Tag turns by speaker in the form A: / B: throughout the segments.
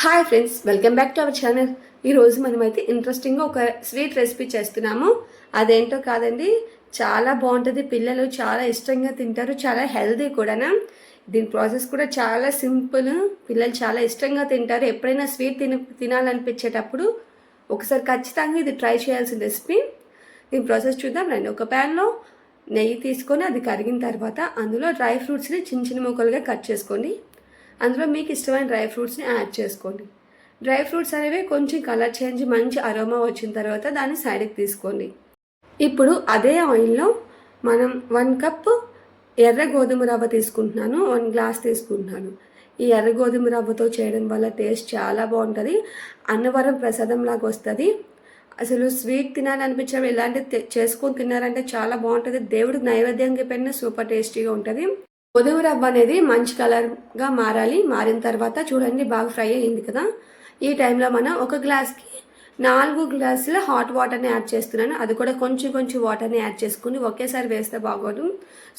A: Hi friends welcome back to our channel ఈరోజు మనమైతే ఇంట్రెస్టింగ్గా ఒక స్వీట్ రెసిపీ చేస్తున్నాము. అదేంటో కాదండి చాలా బాగుంటుంది. పిల్లలు చాలా ఇష్టంగా తింటారు చాలా హెల్దీ కూడా దీని ప్రాసెస్ కూడా చాలా సింపుల్ పిల్లలు చాలా ఇష్టంగా తింటారు. ఎప్పుడైనా స్వీట్ తిన తినాలనిపించేటప్పుడు ఒకసారి ఖచ్చితంగా ఇది ట్రై చేయాల్సిన రెసిపీ దీని ప్రాసెస్ చూద్దాం. రండి ఒక ప్యాన్లో నెయ్యి తీసుకొని అది కరిగిన తర్వాత అందులో డ్రై ఫ్రూట్స్ని చిన్న చిన్న ముక్కలుగా కట్ చేసుకోండి. అందులో మీకు ఇష్టమైన డ్రై ఫ్రూట్స్ని యాడ్ చేసుకోండి. డ్రై ఫ్రూట్స్ అనేవి కొంచెం కలర్ చేంజ్ మంచి అరోమా వచ్చిన తర్వాత దాన్ని సైడ్కి తీసుకోండి. ఇప్పుడు అదే ఆయిల్లో మనం వన్ కప్ ఎర్ర గోధుమ రవ్వ తీసుకుంటున్నాను వన్ గ్లాస్ తీసుకుంటున్నాను. ఈ ఎర్ర గోధుమ రవ్వతో చేయడం వల్ల టేస్ట్ చాలా బాగుంటుంది అన్నవరం ప్రసాదం లాగా వస్తుంది. అసలు స్వీట్ తినాలనిపించడం ఇలాంటివి చేసుకొని తిన్నారంటే చాలా బాగుంటుంది. దేవుడికి నైవేద్యంగా పెట్టిన సూపర్ టేస్టీగా ఉంటుంది. గోధుమ రవ్వ అనేది మంచి కలర్గా మారాలి. మారిన తర్వాత చూడండి బాగా ఫ్రై అయ్యింది కదా. ఈ టైంలో మనం ఒక గ్లాస్కి నాలుగు గ్లాసుల హాట్ వాటర్ని యాడ్ చేస్తున్నాను. అది కూడా కొంచెం కొంచెం వాటర్ని యాడ్ చేసుకుని ఒకేసారి వేస్తే బాగోదు.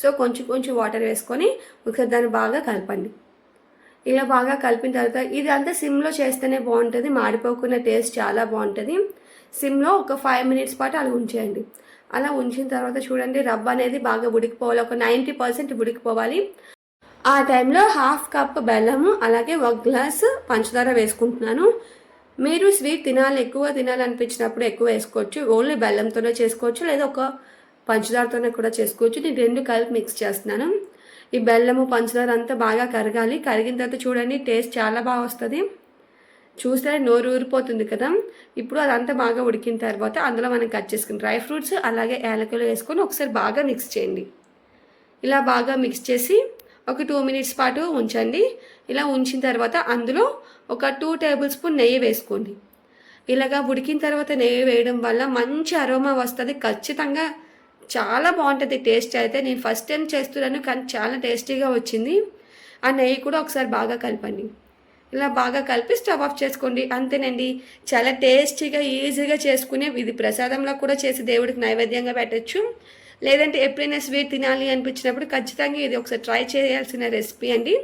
A: సో కొంచెం కొంచెం వాటర్ వేసుకొని ఒకసారి దాన్ని బాగా కలపండి. ఇలా బాగా కలిపిన తర్వాత ఇది అంతా సిమ్లో చేస్తేనే బాగుంటుంది. మాడిపోకుండా టేస్ట్ చాలా బాగుంటుంది. సిమ్లో ఒక ఫైవ్ మినిట్స్ పాటు అలా ఉంచేయండి. అలా ఉంచిన తర్వాత చూడండి రవ్వ అనేది బాగా ఉడికిపోవాలి. ఒక నైంటీ పర్సెంట్ ఉడికిపోవాలి. ఆ టైంలో హాఫ్ కప్ బెల్లము అలాగే ఒక గ్లాస్ పంచదార వేసుకుంటున్నాను. మీరు స్వీట్ తినాలి ఎక్కువ తినాలనిపించినప్పుడు ఎక్కువ వేసుకోవచ్చు. ఓన్లీ బెల్లంతోనే చేసుకోవచ్చు లేదా ఒక పంచదారతోనే కూడా చేసుకోవచ్చు. నేను రెండు కలిపి మిక్స్ చేస్తున్నాను. ఈ బెల్లము పంచదార అంతా బాగా కరగాలి. కరిగిన తర్వాత చూడండి టేస్ట్ చాలా బాగా వస్తుంది. చూస్తే నోరు ఊరిపోతుంది కదా. ఇప్పుడు అదంతా బాగా ఉడికిన తర్వాత అందులో మనం కట్ చేసుకుని డ్రై ఫ్రూట్స్ అలాగే యాలకులు వేసుకొని ఒకసారి బాగా మిక్స్ చేయండి. ఇలా బాగా మిక్స్ చేసి ఒక టూ మినిట్స్ పాటు ఉంచండి. ఇలా ఉంచిన తర్వాత అందులో ఒక టూ టేబుల్ స్పూన్ నెయ్యి వేసుకోండి. ఇలాగా ఉడికిన తర్వాత నెయ్యి వేయడం వల్ల మంచి అరోమా వస్తుంది. ఖచ్చితంగా చాలా బాగుంటుంది. టేస్ట్ అయితే నేను ఫస్ట్ టైం చేస్తున్నాను కానీ చాలా టేస్టీగా వచ్చింది. ఆ నెయ్యి కూడా ఒకసారి బాగా కలపండి. ఇలా బాగా కలిపి స్టవ్ ఆఫ్ చేసుకోండి. అంతేనండి. చాలా టేస్టీగా ఈజీగా చేసుకునే ఇది ప్రసాదంలో కూడా చేసి దేవుడికి నైవేద్యంగా పెట్టచ్చు. లేదంటే ఎప్పుడైనా స్వీట్ తినాలి అనిపించినప్పుడు ఖచ్చితంగా ఇది ఒకసారి ట్రై చేయాల్సిన రెసిపీ అండి.